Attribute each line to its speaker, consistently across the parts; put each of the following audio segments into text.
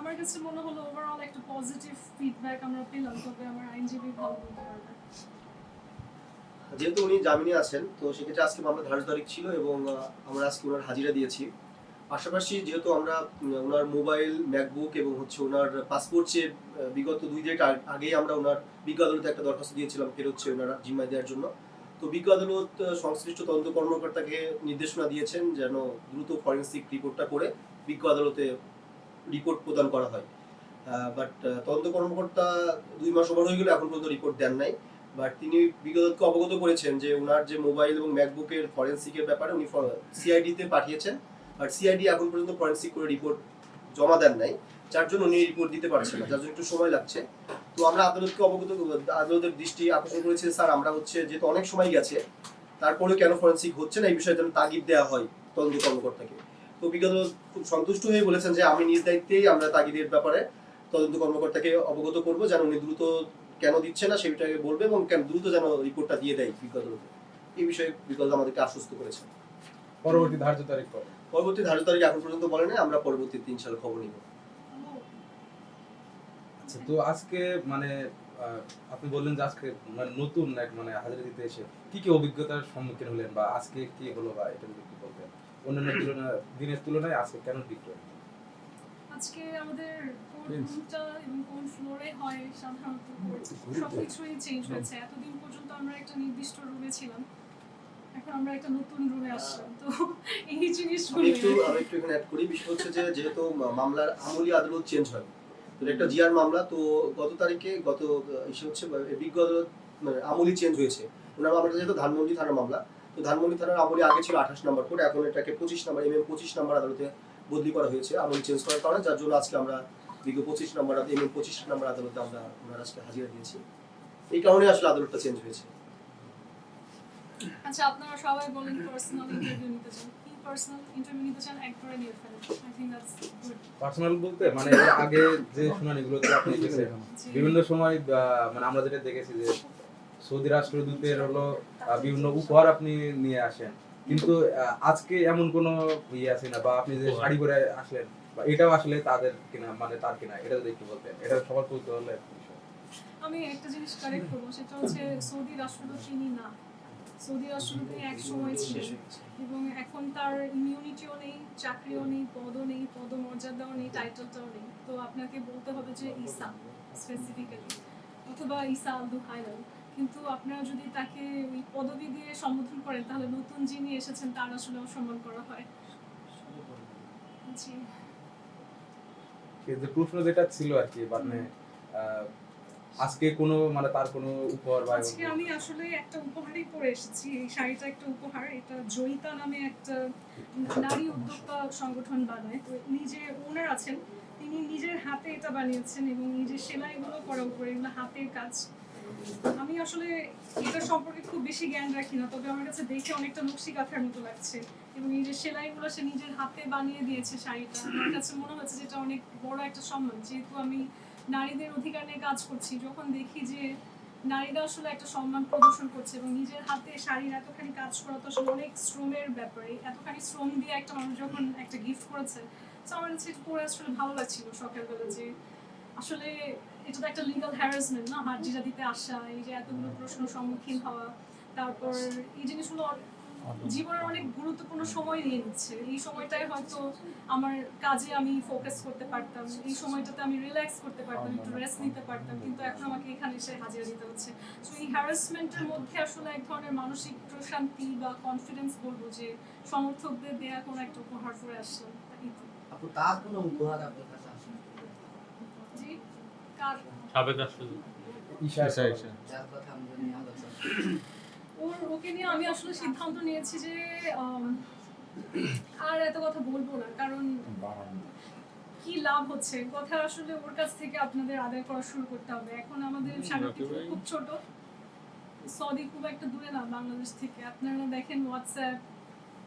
Speaker 1: আমার কাছে মনে হলো ওভারঅল একটা পজিটিভ ফিডব্যাক আমরা পেলাম, তবে আমার আইনজীবী ভালো বলতে পারবে
Speaker 2: যেহেতু উনি জামিনে আছেন, তো সেক্ষেত্রে আজকে মামলা ধার্য তারিখ ছিল এবং আমরা আজকে ওনার হাজিরা দিয়েছি। পাশাপাশি যেহেতু আমরা ওনার মোবাইল, ম্যাকবুক এবং হচ্ছে ওনার পাসপোর্ট চেয়ে বিগত দুই ডেট আগেই আমরা ওনার বিজ্ঞ আদালতে একটা দরখাস্ত দিয়েছিলাম, ফেরত হচ্ছে ওনারা জিম্মায় দেওয়ার জন্য। তো বিজ্ঞ আদালত সংশ্লিষ্ট তদন্ত কর্মকর্তাকে নির্দেশনা দিয়েছেন যেন দ্রুত ফরেন্সিক রিপোর্টটা করে বিজ্ঞ আদালতে রিপোর্ট প্রদান করা হয়। বাট তদন্ত কর্মকর্তা দুই মাস ওভার হয়ে গেলে, এখন পর্যন্ত রিপোর্ট দেন নাই। বাট তিনি বিগতকে অবগত করেছেন যে ওনার যে মোবাইল এবং ম্যাকবুকের ফরেন্সিকের ব্যাপারে উনি সিআইডিতে পাঠিয়েছেন। আর সিআইডি এখন পর্যন্ত ফরেন্সিক করে রিপোর্ট জমা দেন নাই। যার জন্য উনি রিপোর্ট দিতে পারছেন না, যার জন্য একটু সময় লাগছে। তো আমরা আদালতকে অবগত, আদালতের দৃষ্টি আকর্ষণ করেছি স্যার, আমরা হচ্ছে যেহেতু অনেক সময় গেছে তারপরে কেন ফরেন্সিক হচ্ছে না, এই বিষয়ে যেন তাগিদ দেওয়া হয় তদন্ত কর্মকর্তাকে। তো বিগত খুব সন্তুষ্ট হয়ে বলেছেন যে আমি নিজ দায়িত্বেই আমরা তাগিদের ব্যাপারে তদন্ত কর্মকর্তাকে অবগত করব যেন উনি দ্রুত কেন দিচ্ছে না সেটাকে বলবে এবং কেন দ্রুত যেন রিপোর্টটা দিয়ে দেয় বিজ্ঞ আদালতে এই বিষয়ে আদালত আমাদেরকে আশ্বস্ত করেছে
Speaker 3: পরবর্তী ধার্য তারিখ
Speaker 2: পরবর্তী ধার্য তারিখ এখন পর্যন্ত বলে নাই আমরা পরবর্তী তিন সাল খবর নিব।
Speaker 3: আচ্ছা তো আজকে মানে আপনি বললেন যে আজকে মানে নতুন এক মানে হাজিরা দিতে এসে কি কি অভিজ্ঞতার সম্মুখীন হলেন বা আজকে কি হলো বা এটা যদি একটু বলতেন। অন্যান্য তুলনায় দিনের তুলনায় আজকে কেন ডিফারেন্ট
Speaker 1: আজকে আমাদের কোন রুমটা এবং কোন ফ্লোরে হয় সাধারণত সবকিছুই চেঞ্জ হয়েছে। এতদিন পর্যন্ত আমরা একটা নির্দিষ্ট রুমে ছিলাম। এখন আমরা একটা নতুন রুমে আসলাম। তো এই জিনিসগুলো
Speaker 2: একটু আমি একটু এখানে অ্যাড করি। বিষয় হচ্ছে যে যেহেতু মামলার আমলি আদালত চেঞ্জ হয়। তো একটা জিআর মামলা। তো গত তারিখে গত ইসে হচ্ছে বা- বিজ্ঞ আদালত মানে আমলি চেঞ্জ হয়েছে। ওনার মামলাটা যেহেতু ধানমন্ডি থানার মামলা। তো ধানমন্ডি থানার আমলি আগে ছিল আঠাশ নম্বর কোর্ট এখন এটাকে পঁচিশ নম্বর এম এম পঁচিশ নম্বর আদালতে বদলি করা হয়েছে। আমলি চেঞ্জ করার কারণে যার জন্য আজকে আমরা বিজ্ঞ পঁচিশ নম্বর এম এম পঁচিশ নম্বর আদালতে আমরা ওনার আজকে হাজিরা দিয়েছি। এই কারণে আসলে আদালতটা চেঞ্জ হয়েছে।
Speaker 1: আচ্ছা আপনারা সবাই বলেন পার্সোনাল ইন্টারভিউ নিতে চান। কি পার্সোনাল ইন্টারভিউ নিতে চান? একবারে নিয়ে ফেলেন। I think that's good
Speaker 3: personal বলতে মানে আগে যে শুনানিগুলোতে আপনি গেছেন বিভিন্ন সময় আহ, মানে আমরা যেটা দেখেছি যে সৌদি রাষ্ট্রদূতের হলো বিভিন্ন উপহার আপনি নিয়ে আসেন। কিন্তু আজকে এমন কোনো ইয়ে আছে না বা আপনি যে শাড়ি পরে আসলেন বা এটাও আসলে তাদের কিনা মানে তার কিনা এটা যদি একটু বলতেন এটা সবার একটা বিষয়।
Speaker 1: আমি একটা জিনিস কারেক্ট করব সেটা হচ্ছে সৌদি রাষ্ট্রদূত তিনি না। সৌদি রাষ্ট্রদূত এক সময় ছিলেন এবং এখন তার ইমিউনিটিও নেই চাকরিও নেই পদও নেই পদমর্যাদাও নেই টাইটেলটাও নেই। তো আপনাকে বলতে হবে যে ঈসা স্পেসিফিক্যালি অথবা ঈসা আল দুহাইলাল কিন্তু আপনারা যদি তাকে ওই পদবি দিয়ে সম্বোধন করেন তাহলে নতুন যিনি এসেছেন তার আসলে অসম্মান করা হয়। জি।
Speaker 3: প্রশ্ন যেটা ছিল আর কি মানে আজকে কোনো মানে তার কোনো উপহার বা
Speaker 1: আজকে আমি আসলে একটা উপহারই পরে এসেছি। এই শাড়িটা একটা উপহার। এটা জয়িতা নামে একটা নারী উদ্যোক্তা সংগঠন বানায়। তো যে ওনার আছেন। তিনি নিজের হাতে এটা বানিয়েছেন এবং নিজের সেলাইগুলো করার উপরে এগুলো হাতের কাজ। আমি আসলে এটা সম্পর্কে খুব বেশি জ্ঞান রাখি না, তবে আমার কাছে দেখে অনেকটা নকশি কাঁথার মতো লাগছে। এবং এই যে সেলাইগুলো সে নিজের হাতে বানিয়ে দিয়েছে শাড়িটা, আমার কাছে মনে হচ্ছে যে এটা অনেক বড় একটা সম্মান। যেহেতু আমি নারীদের অধিকার নিয়ে কাজ করছি, যখন দেখি যে নারীরা আসলে একটা সম্মান প্রদর্শন করছে এবং নিজের হাতে শাড়ির এতখানি কাজ করা তো আসলে অনেক শ্রমের ব্যাপারে, এতখানি শ্রম দিয়ে একটা মানুষ যখন একটা গিফট করেছে, তো আমার কাছে পরে আসলে ভালো লাগছিল সকালবেলা যে আসলে এটা তো একটা লিগাল হ্যারাসমেন্ট না? হাজিরা দিতে আসা এই যে এতগুলো প্রশ্ন সম্মুখীন হওয়া তারপর এই জিনিসগুলো জীবনের অনেক গুরুত্বপূর্ণ সময় নিয়ে নিচ্ছে। এই সময়টায় হয়তো আমার কাজে আমি ফোকাস করতে পারতাম এই সময়টাতে আমি রিল্যাক্স করতে পারতাম একটু রেস্ট নিতে পারতাম কিন্তু এখন আমাকে এখানে এসে হাজিরা দিতে হচ্ছে। তো এই হ্যারাসমেন্টের মধ্যে আসলে এক ধরনের মানসিক প্রশান্তি বা কনফিডেন্স বলব যে সমর্থকদের দেয়া কোনো একটা উপহার করে আসলাম তো।
Speaker 4: তার কোনো উপহার আপনার
Speaker 5: সাবেক রাষ্ট্রদূত।
Speaker 3: ঈশা
Speaker 5: ঈশা, ঈশা।
Speaker 4: যার কথা আমরা নিয়ে আলোচনা
Speaker 1: ওর ওকে নিয়ে আমি আসলে সিদ্ধান্ত নিয়েছি যে আর এত কথা বলব না কারণ কি লাভ হচ্ছে? কথা আসলে ওর কাছ থেকে আপনাদের আদায় করা শুরু করতে হবে। এখন আমাদের সাংবাদিক খুব ছোট। সৌদি খুব একটা দূরে না বাংলাদেশ থেকে। আপনারা দেখেন হোয়াটসঅ্যাপ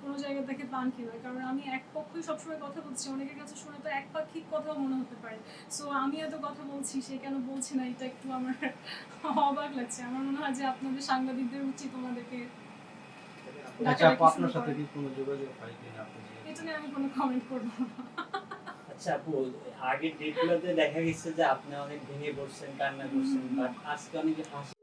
Speaker 1: কোনো জায়গা থেকে পান কিনা কারণ আমি এক পক্ষই সবসময় কথা বলছি অনেকের কাছে শুনে তো একপাক্ষিক কথাও মনে হতে পারে। সো আমি এত কথা বলছি সে কেন বলছি না এটা একটু আমার অবাক লাগছে। আমার মনে হয় যে আপনাদের সাংবাদিকদের উচিত ওনাদেরকে
Speaker 6: আচ্ছা আপু
Speaker 1: ডাকাডাকি
Speaker 6: আপনার সাথে কি কোনো যোগাযোগ হয় কিনা আপনি যে-
Speaker 1: এটা নিয়ে আমি কোনো কমেন্ট করব না।
Speaker 4: আচ্ছা
Speaker 5: আচ্ছা আপু আগের ডেটগুলোতে দেখা গেছে যে আপনি অনেক ভেঙে পড়ছেন কান্না করছেন বাট আজকে অনেক হাসি।